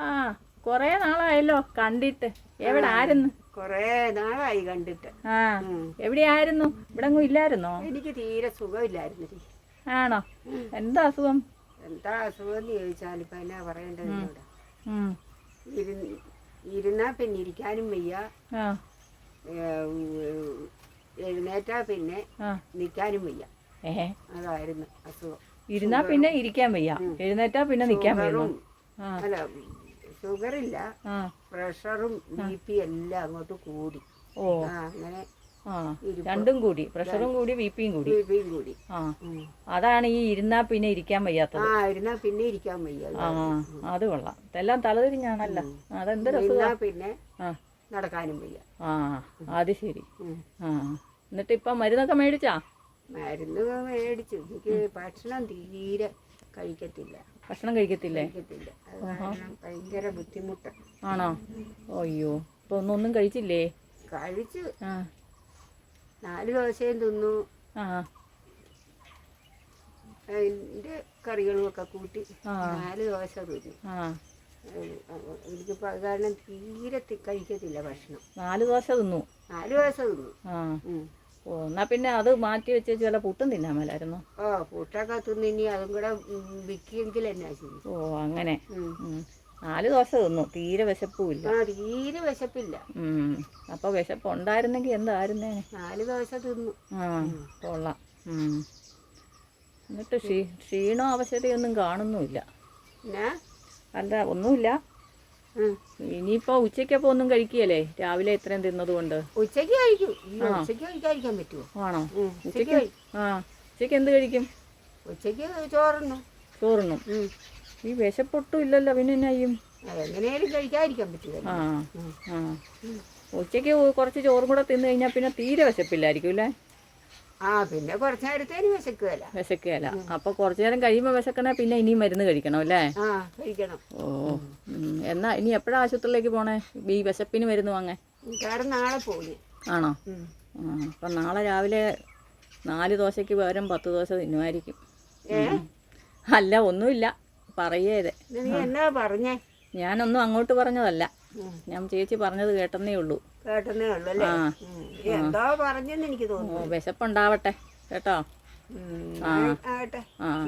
ആ കൊറേ നാളായല്ലോ കണ്ടിട്ട്. എവിടെ ആയിരുന്നു കൊറേ നാളായി കണ്ടിട്ട്. ആ എവിടെയായിരുന്നു? ഇവിടെ അങ്ങ് ഇല്ലായിരുന്നോ? എനിക്ക് തീരെ സുഖമില്ലായിരുന്നു ആണോ? എന്താ അസുഖം? എന്താ അസുഖം എന്ന് ചോദിച്ചാൽ ഇപ്പൊ എന്നാ പറയേണ്ടത്. ഇരുന്നാ പിന്നെ ഇരിക്കാനും വയ്യ. എഴുന്നേറ്റാ പിന്നെ നിൽക്കാനും വയ്യ. അതായിരുന്നു അസുഖം. ഇരുന്നാ പിന്നെ ഇരിക്കാൻ വയ്യ. എഴുന്നേറ്റാ പിന്നെ നിക്കാൻ വയ്യ. അല്ല ഷുഗറില്ല. പ്രഷറും ബി പി എല്ലാം അങ്ങോട്ട് കൂടി. ഓ. അങ്ങനെ രണ്ടും കൂടി. പ്രഷറും കൂടി ബി പിയും കൂടി. കൂടി. ആ. അതാണ് ഈ ഇരുന്നാ പിന്നെ ഇരിക്കാൻ ആ വയ്യാത്തത് ഇരുന്നാ പിന്നെ ഇരിക്കാൻ വയ്യ ആ അത് കൊള്ളാം. ഇതെല്ലാം തലതിരിഞ്ഞാണല്ലോ. അതെന്ത് പിന്നെ നടക്കാനും വയ്യ. ആ അത് ശരി. ആ. എന്നിട്ട് ഇപ്പം മരുന്നൊക്കെ മേടിച്ചാ? മരുന്ന് മേടിച്ചു. എനിക്ക് ഭക്ഷണം തീരെ കഴിക്കത്തില്ല. ഭക്ഷണം കഴിക്കത്തില്ലേ? കഴിക്കത്തില്ല. അത് കാരണം ഭയങ്കര ബുദ്ധിമുട്ട്. ആണോ? അയ്യോ. ഇപ്പൊ ഒന്നും ഒന്നും കഴിച്ചില്ലേ? കഴിച്ച്. ആ. നാല് ദോശയും തിന്നു. ആ. അതിന്റെ കറികളും ഒക്കെ കൂട്ടി ആ. നാല് ദോശ തിന്നു. ആ. എനിക്കിപ്പോൾ അത് കാരണം തീരെ തി- കഴിക്കത്തില്ല ഭക്ഷണം. നാല് ദോശ തിന്നു. നാല് ദോശ തിന്നു. ആ. ഉം. ഓ എന്നാ പിന്നെ അത് മാറ്റി വെച്ച് ചില പുട്ടും തിന്നാൻ മേലായിരുന്നു? ഓ പുട്ടൊക്കെ തിന്നിനി ഇനി അതും കൂടെ വിൽക്കിയെങ്കിൽ എന്നാ ചെയ്യും ഓ അങ്ങനെ. നാല് ദോശ തിന്നു. തീരെ വിശപ്പുമില്ല. ആ തീരെ വിശപ്പില്ല. അപ്പൊ വിശപ്പ് ഉണ്ടായിരുന്നെങ്കിൽ എന്തായിരുന്നേ? നാല് ദോശ തിന്നു. ആ കൊള്ളാം. എന്നിട്ട് ക്ഷീ ക്ഷീണോ അവശതയൊന്നും കാണുന്നുമില്ല. അല്ല ഒന്നുമില്ല. ഇനിയിപ്പോ ഉച്ചക്കപ്പോ ഒന്നും കഴിക്കുകയല്ലേ? രാവിലെ ഇത്രയും തിന്നത് കൊണ്ട്. ഉച്ചയ്ക്ക് കഴിക്കും. ഇല്ല, ഉച്ചയ്ക്ക് കഴിക്കാതിരിക്കാൻ പറ്റുമോ ആണോ? ഉച്ചയ്ക്ക് ആ. ഉച്ചയ്ക്ക് എന്ത് കഴിക്കും? ഉച്ചയ്ക്ക് ചോറുന്നു ചോറുണ്ണും. ഈ വിശപ്പൊട്ടും ഇല്ലല്ലോ. പിന്നെ എന്നാ ചെയ്യും? എങ്ങനെയാലും കഴിക്കാതിരിക്കാൻ പറ്റുമോ ആ. ആ. ഉച്ചയ്ക്ക് കുറച്ച് ചോറും കൂടെ തിന്നു കഴിഞ്ഞാൽ പിന്നെ തീരെ വിശപ്പില്ലായിരിക്കും അല്ലേ? ആ പിന്നെ കുറച്ച് നേരത്തേന് വിശക്കുകയല്ല വിശക്കുകയല്ല അപ്പൊ കുറച്ചു നേരം കഴിയുമ്പോൾ വിശക്കണേ പിന്നെ ഇനിയും മരുന്ന് കഴിക്കണം അല്ലേ? ആ കഴിക്കണം. ഓ. എന്നാ ഇനി എപ്പോഴാ ആശുപത്രിയിലേക്ക് പോണേ? ഈ വിശപ്പിന് മരുന്ന് വാങ്ങേ മിക്കവാറും നാളെ പോയി. ആണോ? അപ്പൊ നാളെ രാവിലെ നാല് ദോശയ്ക്ക് പകരം പത്ത് ദോശ തിന്നുമായിരിക്കും. അല്ല ഒന്നുമില്ല. പറയേതെ നീ എന്നാ പറഞ്ഞേ? ഞാനൊന്നും അങ്ങോട്ട് പറഞ്ഞതല്ല. ഞാൻ ചേച്ചി പറഞ്ഞത് കേട്ടെന്നേ ഉള്ളൂ. കേട്ടെന്നേ ഉള്ളൂ അല്ലേ? ഉം. എന്തോ പറഞ്ഞെന്ന് എനിക്ക് തോന്നുന്നു. വിശപ്പുണ്ടാവട്ടെ. കേട്ടോ. ആ.